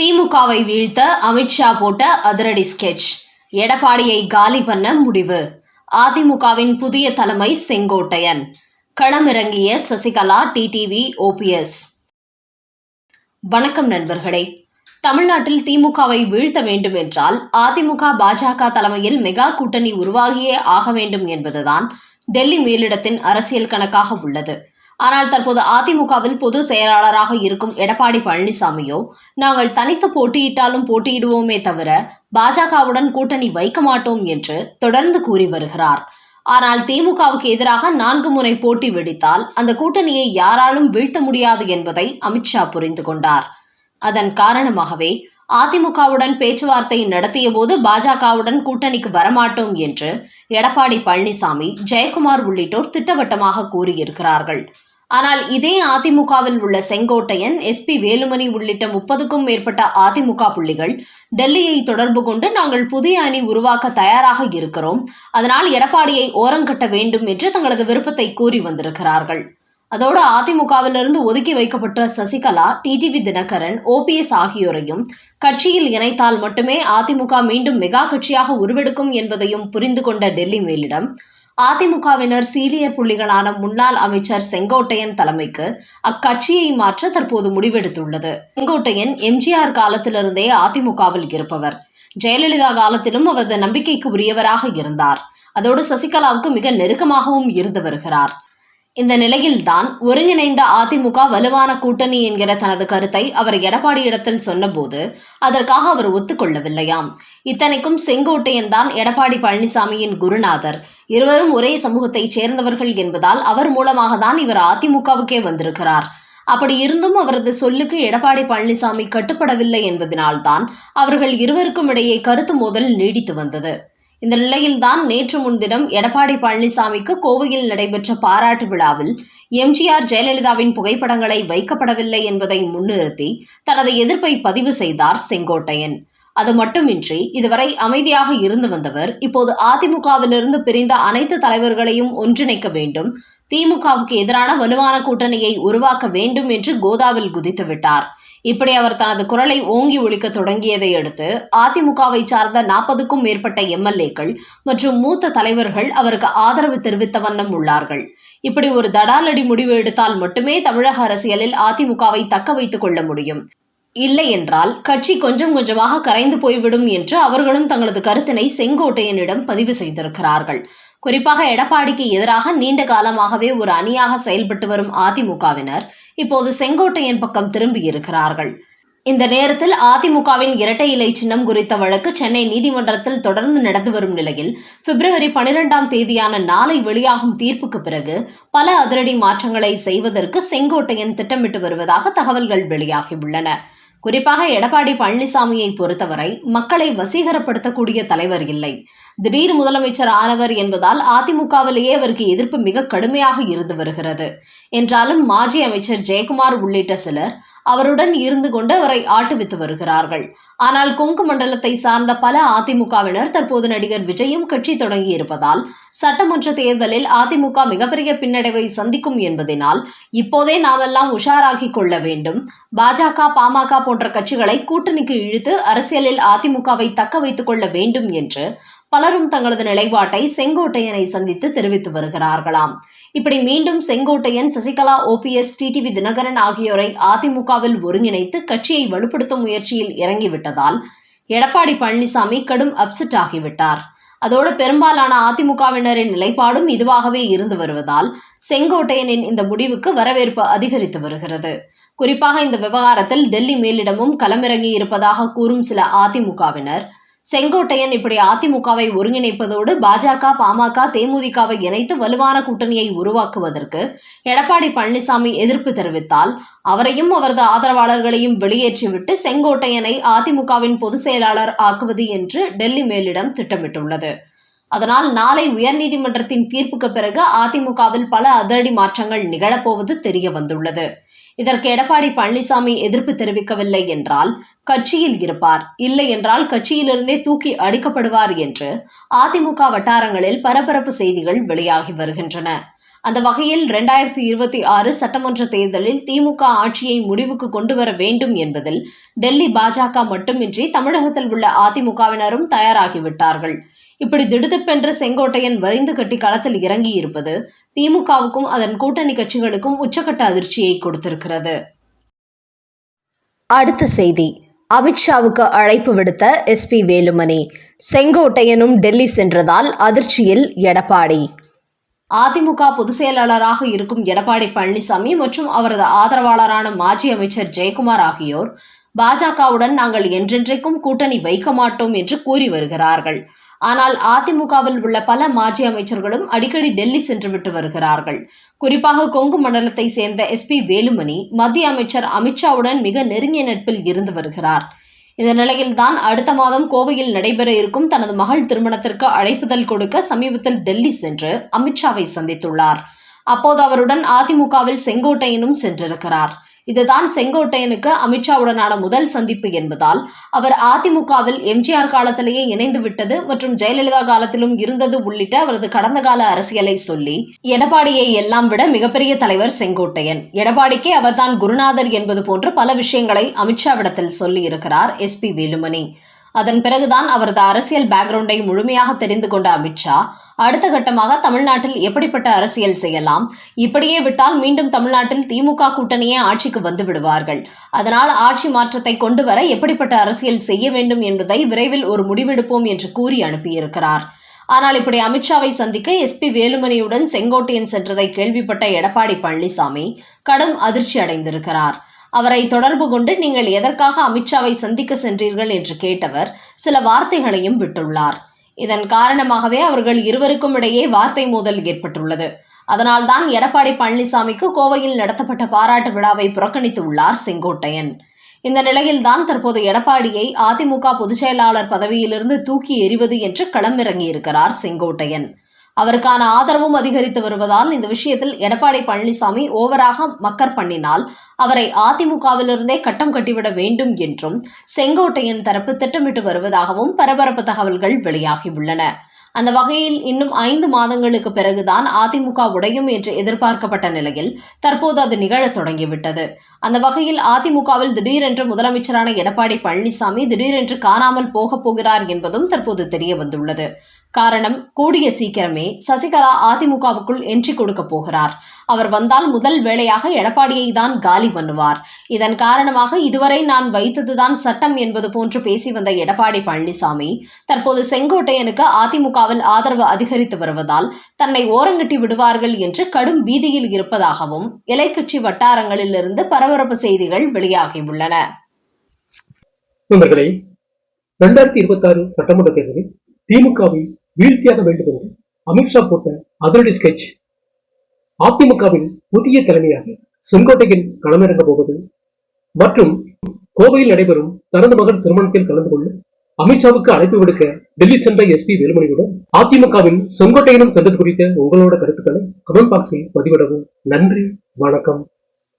திமுகவை வீழ்த்த அமித்ஷா போட்ட அதிரடி ஸ்கெட்ச் எடப்பாடியை காலி பண்ண முடிவு. அதிமுகவின் புதிய தலைமை செங்கோட்டையன். களமிறங்கிய சசிகலா டிடிவி ஓபிஎஸ் வணக்கம் நண்பர்களே. தமிழ்நாட்டில் திமுகவை வீழ்த்த வேண்டும் என்றால் அதிமுக பாஜக தலைமையில் மெகா கூட்டணி உருவாகியே ஆக வேண்டும் என்பதுதான் டெல்லி மேலிடத்தின் அரசியல் கணக்காக உள்ளது. ஆனால் தற்போது அதிமுகவில் பொது செயலாளராக இருக்கும் எடப்பாடி பழனிசாமியோ நாங்கள் தனித்து போட்டியிட்டாலும் போட்டியிடுவோமே தவிர பாஜகவுடன் கூட்டணி வைக்க மாட்டோம் என்று தொடர்ந்து கூறி வருகிறார். ஆனால் திமுகவுக்கு எதிராக நான்கு முறை போட்டி வெடித்தால் அந்த கூட்டணியை யாராலும் வீழ்த்த முடியாது என்பதை அமித்ஷா புரிந்து கொண்டார். அதன் காரணமாகவே அதிமுகவுடன் பேச்சுவார்த்தை நடத்திய போது பாஜகவுடன் கூட்டணிக்கு வரமாட்டோம் என்று எடப்பாடி பழனிசாமி ஜெயக்குமார் உள்ளிட்டோர் திட்டவட்டமாக கூறியிருக்கிறார்கள். ஆனால் இதே அதிமுகவில் உள்ள செங்கோட்டையன் எஸ்பி வேலுமணி உள்ளிட்ட முப்பதுக்கும் மேற்பட்ட அதிமுக புள்ளிகள் டெல்லியை தொடர்பு கொண்டு நாங்கள் புதிய அணி உருவாக்க தயாராக இருக்கிறோம். அதனால் எடப்பாடியை ஓரங்கட்ட வேண்டும் என்று தங்களது விருப்பத்தை கூறி வந்திருக்கிறார்கள். அதோடு அதிமுகவிலிருந்து ஒதுக்கி வைக்கப்பட்ட சசிகலா டிடிவி தினகரன் ஓபிஎஸ் ஆகியோரையும் கட்சியில் இணைத்தால் மட்டுமே அதிமுக மீண்டும் மெகா கட்சியாக உருவெடுக்கும் என்பதையும் புரிந்து கொண்ட டெல்லி மேலிடம் அதிமுகவினர் சீனியர் புள்ளிகளான முன்னாள் அமைச்சர் செங்கோட்டையன் தலைமைக்கு அக்கட்சியை மாற்ற தற்போது முடிவெடுத்துள்ளது. செங்கோட்டையன் எம்ஜிஆர் காலத்திலிருந்தே அதிமுகவில் இருப்பவர். ஜெயலலிதா காலத்திலும் அவரது நம்பிக்கைக்கு உரியவராக இருந்தார். அதோடு சசிகலாவுக்கு மிக நெருக்கமாகவும் இருந்து வருகிறார். இந்த நிலையில்தான் ஒருங்கிணைந்த அதிமுக வலுவான கூட்டணி என்கிற தனது கருத்தை அவர் எடப்பாடியிடத்தில் சொன்னபோது அதற்காக அவர் ஒத்துக்கொள்ளவில்லையாம் இத்தனைக்கும் செங்கோட்டையன் தான் எடப்பாடி பழனிசாமியின் குருநாதர். இருவரும் ஒரே சமூகத்தைச் சேர்ந்தவர்கள் என்பதால் அவர் மூலமாக தான் இவர் அதிமுகவுக்கே வந்திருக்கிறார். அப்படி இருந்தும் அவரது சொல்லுக்கு எடப்பாடி பழனிசாமி கட்டுப்படவில்லை என்பதனால்தான் அவர்கள் இருவருக்கும் இடையே கருத்து மோதல் நீடித்து வந்தது. இந்த நிலையில்தான் நேற்று முன்தினம் எடப்பாடி பழனிசாமிக்கு கோவையில் நடைபெற்ற பாராட்டு விழாவில் எம்ஜிஆர் ஜெயலலிதாவின் புகைப்படங்களை வைக்கப்படவில்லை என்பதை முன்னிறுத்தி தனது எதிர்ப்பை பதிவு செய்தார் செங்கோட்டையன். அது மட்டுமின்றி இதுவரை அமைதியாக இருந்து வந்தவர் இப்போது அதிமுகவிலிருந்து பிரிந்த அனைத்து தலைவர்களையும் ஒன்றிணைக்க வேண்டும் திமுகவுக்கு எதிரான வலுவான கூட்டணியை உருவாக்க வேண்டும் என்று கோதாவில் குதித்துவிட்டார் இப்படி அவர் தனது குரலை ஓங்கி ஒழிக்க தொடங்கியதை அடுத்து அதிமுகவை சார்ந்த நாற்பதுக்கும் மேற்பட்ட எம்எல்ஏக்கள் மற்றும் மூத்த தலைவர்கள் அவருக்கு ஆதரவு தெரிவித்த வண்ணம் உள்ளார்கள். இப்படி ஒரு தடாலடி முடிவு எடுத்தால் மட்டுமே தமிழக அரசியலில் அதிமுகவை தக்க வைத்துக் கொள்ள முடியும். இல்லை என்றால் கட்சி கொஞ்சம் கொஞ்சமாக கரைந்து போய்விடும் என்று அவர்களும் தங்களது கருத்தினை செங்கோட்டையனிடம் பதிவு செய்திருக்கிறார்கள். குறிப்பாக எடப்பாடிக்கு எதிராக நீண்ட காலமாகவே ஒரு அணியாக செயல்பட்டு வரும் அதிமுகவினர் இப்போது செங்கோட்டையன் பக்கம் திரும்பி இருக்கிறார்கள். இந்த நேரத்தில் அதிமுகவின் இரட்டை இலை சின்னம் குறித்த வழக்கு சென்னை நீதிமன்றத்தில் தொடர்ந்து நடந்து வரும் நிலையில் பிப்ரவரி பனிரெண்டாம் தேதியான நாளை வெளியாகும் தீர்ப்புக்கு பிறகு பல அதிரடி மாற்றங்களை செய்வதற்கு செங்கோட்டையன் திட்டமிட்டு வருவதாக தகவல்கள் வெளியாகியுள்ளன குறிப்பாக எடப்பாடி பழனிசாமியை பொறுத்தவரை மக்களை வசீகரப்படுத்தக்கூடிய தலைவர் இல்லை. திடீர் முதலமைச்சர் ஆனவர் என்பதால் அதிமுகவிலேயே அவருக்கு எதிர்ப்பு மிக கடுமையாக இருந்து வருகிறது. என்றாலும் மாஜி அமைச்சர் ஜெயக்குமார் உள்ளிட்ட சிலர் அவருடன் இருந்து கொண்டு அவரை ஆட்டுவித்து வருகிறார்கள். ஆனால் கொங்கு மண்டலத்தை சார்ந்த பல அதிமுகவினர் தற்போது நடிகர் விஜயும் கட்சி தொடங்கி இருப்பதால் சட்டமன்ற தேர்தலில் அதிமுக மிகப்பெரிய பின்னடைவை சந்திக்கும் என்பதனால் இப்போதே நாமெல்லாம் உஷாராகி கொள்ள வேண்டும். பாஜக பாமக போன்ற கட்சிகளை கூட்டணிக்கு இழுத்து அரசியலில் அதிமுகவை தக்க வைத்துக் கொள்ள வேண்டும் என்று பலரும் தங்களது நிலைப்பாட்டை செங்கோட்டையனை சந்தித்து தெரிவித்து வருகிறார்களாம். இப்படி மீண்டும் செங்கோட்டையன் சசிகலா ஓபிஎஸ் டிடிவி தினகரன் ஆகியோரை அதிமுகவில் ஒருங்கிணைத்து கட்சியை வலுப்படுத்தும் முயற்சியில் இறங்கிவிட்டதால் எடப்பாடி பழனிசாமி கடும் அப்செட் ஆகிவிட்டார். அதோடு பெரும்பாலான அதிமுகவினரின் நிலைப்பாடும் இதுவாகவே இருந்து வருவதால் செங்கோட்டையனின் இந்த முடிவுக்கு வரவேற்பு அதிகரித்து வருகிறது. குறிப்பாக இந்த விவகாரத்தில் டெல்லி மேலிடமும் களமிறங்கி இருப்பதாக கூறும் சில அதிமுகவினர் செங்கோட்டையன் இப்படி அதிமுகவை ஒருங்கிணைப்பதோடு பாஜக பாமக தேமுதிகவை இணைத்து வலுவான கூட்டணியை உருவாக்குவதற்கு எடப்பாடி பழனிசாமி எதிர்ப்பு தெரிவித்தால் அவரையும் அவரது ஆதரவாளர்களையும் வெளியேற்றிவிட்டு செங்கோட்டையனை அதிமுகவின் பொதுச் செயலாளர் ஆக்குவது என்று டெல்லி மேலிடம் திட்டமிட்டுள்ளது. அதனால் நாளை உயர்நீதிமன்றத்தின் தீர்ப்புக்கு பிறகு அதிமுகவில் பல அதிரடி மாற்றங்கள் நிகழப்போவது தெரிய வந்துள்ளது. இதற்கு எடப்பாடி பழனிசாமி எதிர்ப்பு தெரிவிக்கவில்லை என்றால் கட்சியில் இருப்பார். இல்லை என்றால் கட்சியிலிருந்தே தூக்கி அடிக்கப்படுவார் என்று அதிமுக வட்டாரங்களில் பரபரப்பு செய்திகள் வெளியாகி வருகின்றன. அந்த வகையில் இரண்டாயிரத்தி இருபத்தி ஆறு சட்டமன்ற தேர்தலில் திமுக ஆட்சியை முடிவுக்கு கொண்டு வர வேண்டும் என்பதில் டெல்லி பாஜக மட்டுமின்றி தமிழகத்தில் உள்ள அதிமுகவினரும் தயாராகிவிட்டார்கள். இப்படி திடுதிப்பென்று செங்கோட்டையன் வரைந்து கட்டி களத்தில் இறங்கி இருப்பது திமுகவுக்கும் அதன் கூட்டணி கட்சிகளுக்கும் உச்சக்கட்ட அதிர்ச்சியை கொடுத்திருக்கிறது. அடுத்த செய்தி. அமித்ஷாவுக்கு அழைப்பு விடுத்த எஸ்பி வேலுமணி. செங்கோட்டையனும் டெல்லி சென்றதால் அதிர்ச்சியில் எடப்பாடி. அதிமுக பொதுச் செயலாளராக இருக்கும் எடப்பாடி பழனிசாமி மற்றும் அவரது ஆதரவாளரான மாஜி அமைச்சர் ஜெயக்குமார் ஆகியோர் பாஜகவுடன் நாங்கள் என்றென்றைக்கும் கூட்டணி வைக்க மாட்டோம் என்று கூறி வருகிறார்கள். ஆனால் அதிமுகவில் உள்ள பல மாஜி அமைச்சர்களும் அடிக்கடி டெல்லி சென்றுவிட்டு வருகிறார்கள். குறிப்பாக கொங்கு மண்டலத்தை சேர்ந்த எஸ்பி வேலுமணி மத்திய அமைச்சர் அமித்ஷாவுடன் மிக நெருங்கிய நட்பில் இருந்து வருகிறார். இந்த நிலையில்தான் அடுத்த மாதம் கோவையில் நடைபெற இருக்கும் தனது மகள் திருமணத்திற்கு அழைப்புதல் கொடுக்க சமீபத்தில் டெல்லி சென்று அமித்ஷாவை சந்தித்துள்ளார். அப்போது அவருடன் அதிமுகவில் செங்கோட்டையனும் சென்றிருக்கிறார். இதுதான் செங்கோட்டையனுக்கு அமித்ஷாவுடனான முதல் சந்திப்பு என்பதால் அவர் அதிமுகவில் எம்ஜிஆர் காலத்திலேயே இணைந்து விட்டது மற்றும் ஜெயலலிதா காலத்திலும் இருந்தது உள்ளிட்ட அவரது கடந்த கால அரசியலை சொல்லி எடப்பாடியை எல்லாம் விட மிகப்பெரிய தலைவர் செங்கோட்டையன். எடப்பாடிக்கே அவர்தான் குருநாதர் என்பது போன்று பல விஷயங்களை அமித்ஷாவிடத்தில் சொல்லியிருக்கிறார் எஸ்பி வேலுமணி. அதன் பிறகுதான் அவரது அரசியல் பேக்ரவுண்டை முழுமையாக தெரிந்து கொண்ட அமித்ஷா அடுத்த கட்டமாக தமிழ்நாட்டில் எப்படிப்பட்ட அரசியல் செய்யலாம்? இப்படியே விட்டால் மீண்டும் தமிழ்நாட்டில் திமுக கூட்டணியே ஆட்சிக்கு வந்து விடுவார்கள். அதனால் ஆட்சி மாற்றத்தை கொண்டு வர எப்படிப்பட்ட அரசியல் செய்ய வேண்டும் என்பதை விரைவில் ஒரு முடிவெடுப்போம் என்று கூறி அனுப்பியிருக்கிறார். ஆனால் இப்படி அமித்ஷாவை சந்திக்க எஸ்பி வேலுமணியுடன் செங்கோட்டையன் சென்றதை கேள்விப்பட்ட எடப்பாடி பழனிசாமி கடும் அதிர்ச்சி அடைந்திருக்கிறார் அவரை தொடர்பு கொண்டு நீங்கள் எதற்காக அமித்ஷாவை சந்திக்க சென்றீர்கள் என்று கேட்டவர் சில வார்த்தைகளையும் விட்டுள்ளார். இதன் காரணமாகவே அவர்கள் இருவருக்கும் இடையே வார்த்தை மோதல் ஏற்பட்டுள்ளது. அதனால்தான் எடப்பாடி பழனிசாமிக்கு கோவையில் நடத்தப்பட்ட பாராட்டு விழாவை புறக்கணித்துள்ளார் செங்கோட்டையன். இந்த நிலையில்தான் தற்போது எடப்பாடியை அதிமுக பொதுச்செயலாளர் பதவியிலிருந்து தூக்கி எறிவது என்று களமிறங்கியிருக்கிறார் செங்கோட்டையன். அவருக்கான ஆதரவும் அதிகரித்து வருவதால் இந்த விஷயத்தில் எடப்பாடி பழனிசாமி ஓவராக மக்கர் பண்ணினால் அவரை அதிமுகவிலிருந்தே கட்டம் கட்டிவிட வேண்டும் என்றும் செங்கோட்டையன் தரப்பு திட்டமிட்டு வருவதாகவும் பரபரப்பு தகவல்கள் வெளியாகியுள்ளன. அந்த வகையில் இன்னும் ஐந்து மாதங்களுக்கு பிறகுதான் அதிமுக உடையும் என்று எதிர்பார்க்கப்பட்ட நிலையில் தற்போது அது நிகழத் தொடங்கிவிட்டது. அந்த வகையில் அதிமுகவில் திடீரென்று முதலமைச்சரான எடப்பாடி பழனிசாமி திடீரென்று காணாமல் போகப் போகிறார் என்பதும் தற்போது தெரிய வந்துள்ளது. காரணம் கூடிய சீக்கிரமே சசிகலா அதிமுகவுக்குள் என்ட்ரி கொடுக்க போகிறார். அவர் வந்தால் முதல் வேளையாக எடப்பாடியை தான் காலி பண்ணுவார். இதன் காரணமாக இதுவரை நான் வைத்ததுதான் சட்டம் என்பது போன்று பேசி வந்த எடப்பாடி பழனிசாமி தற்போது செங்கோட்டையனுக்கு அதிமுகவில் ஆதரவு அதிகரித்து வருவதால் தன்னை ஓரங்கட்டி விடுவார்கள் என்று கடும் பீதியில் இருப்பதாகவும் இலைக்கட்சி வட்டாரங்களிலிருந்து பரபரப்பு செய்திகள் வெளியாகியுள்ளன. நண்பர்களே இரண்டாயிரத்தி இருபத்தி ஆறு சட்டமன்ற தேர்தலில் திமுகவை வீழ்த்தியாக வேண்டும் என்று அமித்ஷா போட்ட அதிரடி ஸ்கெட்ச் அதிமுகவின் புதிய தலைமையாக செங்கோட்டையில் களமிறங்க போவது மற்றும் கோவையில் நடைபெறும் தனது மகன் திருமணத்தில் கலந்து கொள்ள அமித்ஷாவுக்கு அழைப்பு விடுக்க டெல்லி சென்ற எஸ்பி வேலுமணியுடன் அதிமுகவின் செங்கோட்டையிடம் சென்றது குறித்த உங்களோட கருத்துக்களை கமெண்ட் பாக்ஸில் பதிவிடவும். நன்றி வணக்கம்.